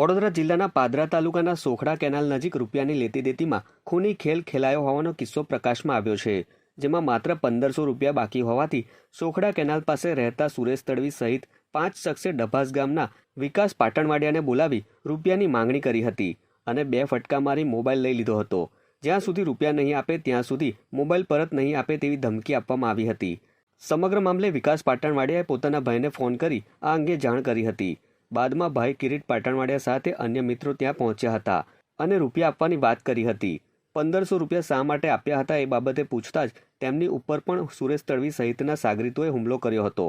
વડોદરા જિલ્લાના પાદરા તાલુકાના સોખડા કેનાલ નજીક રૂપિયાની લેતી દેતીમાં ખૂની ખેલ ખેલાયો હોવાનો કિસ્સો પ્રકાશમાં આવ્યો છે, જેમાં માત્ર પંદરસો રૂપિયા બાકી હોવાથી સોખડા કેનાલ પાસે રહેતા સુરેશ તડવી સહિત પાંચ શખ્સે ડભાસ ગામના વિકાસ પાટણવાડિયાને બોલાવી રૂપિયાની માંગણી કરી હતી અને બે ફટકા મારી મોબાઈલ લઈ લીધો હતો. જ્યાં સુધી રૂપિયા નહીં આપે ત્યાં સુધી મોબાઈલ પરત નહીં આપે તેવી ધમકી આપવામાં આવી હતી. સમગ્ર મામલે વિકાસ પાટણવાડિયાએ પોતાના ભાઈને ફોન કરી આ અંગે જાણ કરી હતી. બાદમાં ભાઈ કિરીટ પાટણવાડિયા સાથે અન્ય મિત્રો ત્યાં પહોંચ્યા હતા અને રૂપિયા આપવાની વાત કરી હતી. પંદરસો રૂપિયા શા માટે આપ્યા હતા એ બાબતે પૂછતા જ તેમની ઉપર પણ સુરેશ તળવી સહિતના સાગરીતોએ હુમલો કર્યો હતો.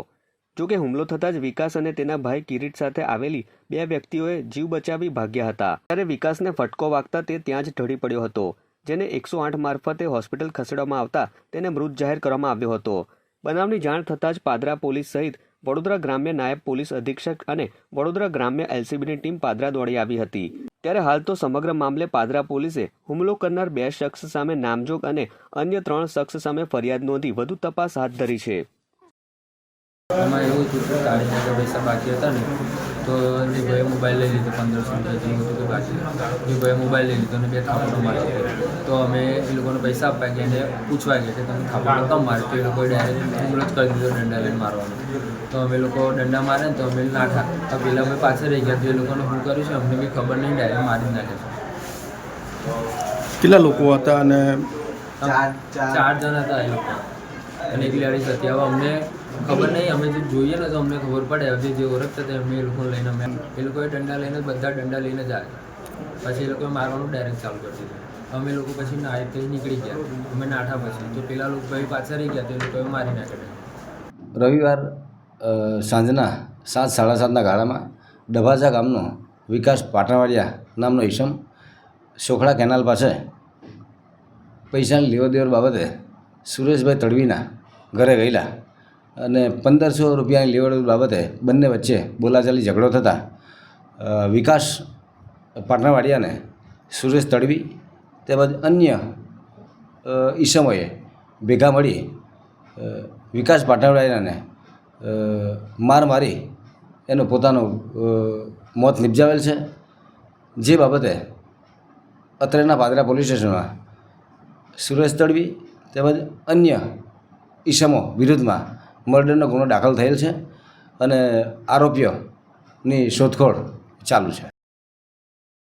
જો કે હુમલો થતાં જ વિકાસ અને તેના ભાઈ કિરીટ સાથે આવેલી બે વ્યક્તિઓએ જીવ બચાવી ભાગ્યા હતા. ત્યારે વિકાસને ફટકો વાગતા તે ત્યાં જ ઢળી પડ્યો હતો, જેને એકસો આઠ મારફતે હોસ્પિટલ ખસેડવામાં આવતા તેને મૃત જાહેર કરવામાં આવ્યો હતો. બનાવની જાણ થતાં જ પાદરા પોલીસ સહિત વડોદરા ગ્રામ્ય નાયબ પોલીસ અધિક્ષક અને વડોદરા ગ્રામ્ય એલસીબીની ટીમ પાદરા દોડી આવી હતી. ત્યારે હાલ તો સમગ્ર મામલે પાદરા પોલીસે હુમલો કરનાર બે શખ્સ સામે નામજોગ અને અન્ય ત્રણ શખ્સ સામે ફરિયાદ નોંધી વધુ તપાસ હાથ ધરી છે. એવું હતું ગાડીના જે પૈસા બાકી હતા ને તો જે ભાઈએ મોબાઈલ લઈ લીધો પંદરસો રૂપિયા જેવું હતું કે બાકી. જે ભાઈએ મોબાઈલ લઈ લીધો અને બે થાપડો મારી તો અમે એ લોકોને પૈસા આપવા ગયા અને પૂછવા ગયા કે તમે થાપડો કમ મારે તો એ લોકોએ ડાયરેક્ટ હુમલો જ કરી દીધો દંડા લઈને મારવાનો. તો અમે લોકો દંડા મારે ને તો અમે નાઠા તો પેલા અમે પાછળ રહી ગયા. તો એ લોકોને શું કર્યું છે? અમને બી ખબર નહીં ડાયરેક્ટ મારી નાખે છે. કેટલા લોકો હતા અને ચાર ચાર જણ હતા એ લોકો. અને એક લેડીઝ હતી. હવે અમને ખબર નહીં, અમે જે જોઈએ ને તો અમને ખબર પડે. હવે જે ઓળખતા હતા એમને એ લોકો લઈને અમે એ લોકોએ દંડા લઈને બધા દંડા લઈને જ આવ્યા. પછી એ લોકોએ મારવાનું ડાયરેક્ટ ચાલુ કરી દીધું. અમે લોકો પછી નાહી થઈ નીકળી ગયા. અમે નાઠા પછી. તો પેલા લોકો ભાઈ પાછા રહી ગયા, તો એ લોકોએ મારી નાખ્યા. રવિવાર સાંજના સાત, સાડા સાતના ગાળામાં ડભાસા ગામનો વિકાસ પાટણવાડિયા નામનો ઈસમ સોખડા કેનાલ પાસે પૈસાની લેવો દેવડ બાબતે સુરેશભાઈ તડવીના ઘરે ગયેલા. અને પંદરસો રૂપિયાની લેવડ બાબતે બંને વચ્ચે બોલાચાલી ઝઘડો થતાં વિકાસ પાટણવાડિયાને સુરેશ તડવી તેમજ અન્ય ઈસમોએ ભેગા મળી વિકાસ પાટણવાડિયાને માર મારી એનું પોતાનું મોત નિપજાવેલ છે. જે બાબતે અત્રેના પાદરા પોલીસ સ્ટેશનમાં સુરેશ તડવી તેમજ અન્ય ઈસમો વિરુદ્ધમાં મર્ડરનો ગુનો દાખલ થયેલ છે અને આરોપીઓની શોધખોળ ચાલુ છે.